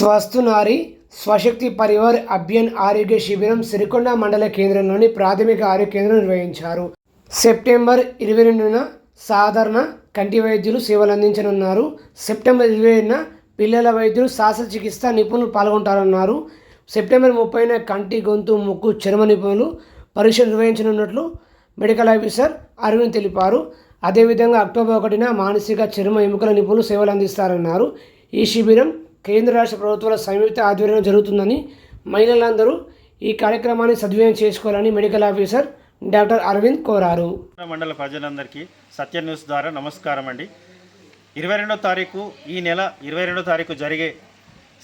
స్వస్థు నారి స్వశక్తి పరివార్ అభ్యన్ ఆరోగ్య శిబిరం సిరికొండ మండల కేంద్రంలోని ప్రాథమిక ఆరోగ్య కేంద్రం నిర్వహించారు. సెప్టెంబర్ ఇరవై రెండున సాధారణ కంటి వైద్యులు సేవలు అందించనున్నారు సెప్టెంబర్ ఇరవై ఏడున పిల్లల వైద్యులు శస్త్రచికిత్స నిపుణులు పాల్గొంటారన్నారు. సెప్టెంబర్ ముప్పైన కంటి గొంతు ముక్కు చర్మ నిపుణులు పరీక్ష నిర్వహించనున్నట్లు మెడికల్ ఆఫీసర్ అరవింద్ తెలిపారు. అదేవిధంగా అక్టోబర్ ఒకటిన మానసిక చర్మ ఎముకల నిపుణులు సేవలు అందిస్తారన్నారు ఈ శిబిరం కేంద్ర రాష్ట్ర ప్రభుత్వాల సంయుక్త ఆధ్వర్యంలో జరుగుతుందని మహిళలందరూ ఈ కార్యక్రమాన్ని సద్వినియోగం చేసుకోవాలని మెడికల్ ఆఫీసర్ డాక్టర్ అరవింద్ కోరారు. మండల ప్రజలందరికీ సత్య న్యూస్ ద్వారా నమస్కారం అండి. ఇరవై రెండో తారీఖు ఈ నెల ఇరవై రెండో తారీఖు జరిగే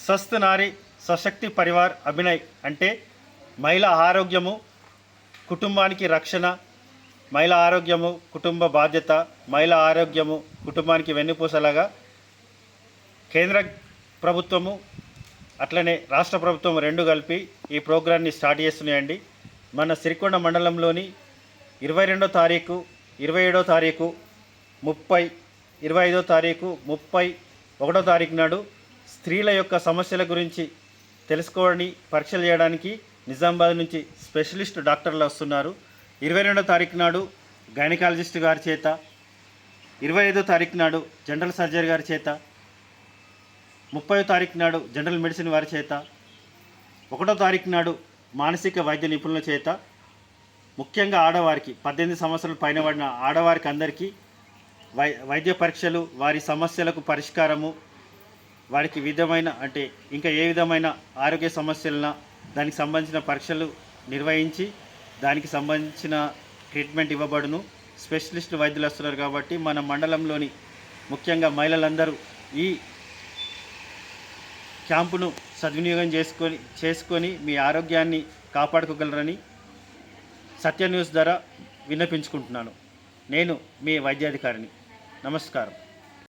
స్వస్థ నారి సశక్తి పరివార్ అభినయ్ అంటే మహిళ ఆరోగ్యము కుటుంబానికి రక్షణ మహిళ ఆరోగ్యము కుటుంబ బాధ్యత మహిళ ఆరోగ్యము కుటుంబానికి వెన్నుపూసలాగా కేంద్ర ప్రభుత్వము అట్లనే రాష్ట్ర ప్రభుత్వం రెండు కలిపి ఈ ప్రోగ్రాన్ని స్టార్ట్ చేస్తున్నాయండి. మన సిరికొండ మండలంలోని ఇరవై రెండో తారీఖు ఇరవై ఏడో తారీఖు ముప్పై ఇరవై ఐదో తారీఖు ముప్పై ఒకటో తారీఖు నాడు స్త్రీల యొక్క సమస్యల గురించి తెలుసుకోవడానికి పరీక్షలు చేయడానికి నిజామాబాద్ నుంచి స్పెషలిస్ట్ డాక్టర్లు వస్తున్నారు. ఇరవై రెండో తారీఖు నాడు గైనకాలజిస్ట్ గారి చేత ఇరవై ఐదో తారీఖు నాడు జనరల్ సర్జరీ గారి చేత ముప్పై తారీఖు నాడు జనరల్ మెడిసిన్ వారి చేత ఒకటో తారీఖు నాడు మానసిక వైద్య నిపుణుల చేత ముఖ్యంగా ఆడవారికి పద్దెనిమిది సంవత్సరాలు పైన పడిన ఆడవారికి అందరికీ వై వైద్య పరీక్షలు వారి సమస్యలకు పరిష్కారము వారికి విధమైన అంటే ఇంకా ఏ విధమైన ఆరోగ్య సమస్యలన దానికి సంబంధించిన పరీక్షలు నిర్వహించి దానికి సంబంధించిన ట్రీట్మెంట్ ఇవ్వబడును. స్పెషలిస్ట్ వైద్యులు వస్తున్నారు కాబట్టి మన మండలంలోని ముఖ్యంగా మహిళలందరూ ఈ క్యాంపును సద్వినియోగం చేసుకొని చేసుకొని మీ ఆరోగ్యాన్ని కాపాడుకోగలరని సత్య న్యూస్ ద్వారా విన్నపించుకుంటున్నాను. నేను మీ వైద్యాధికారిని. నమస్కారం.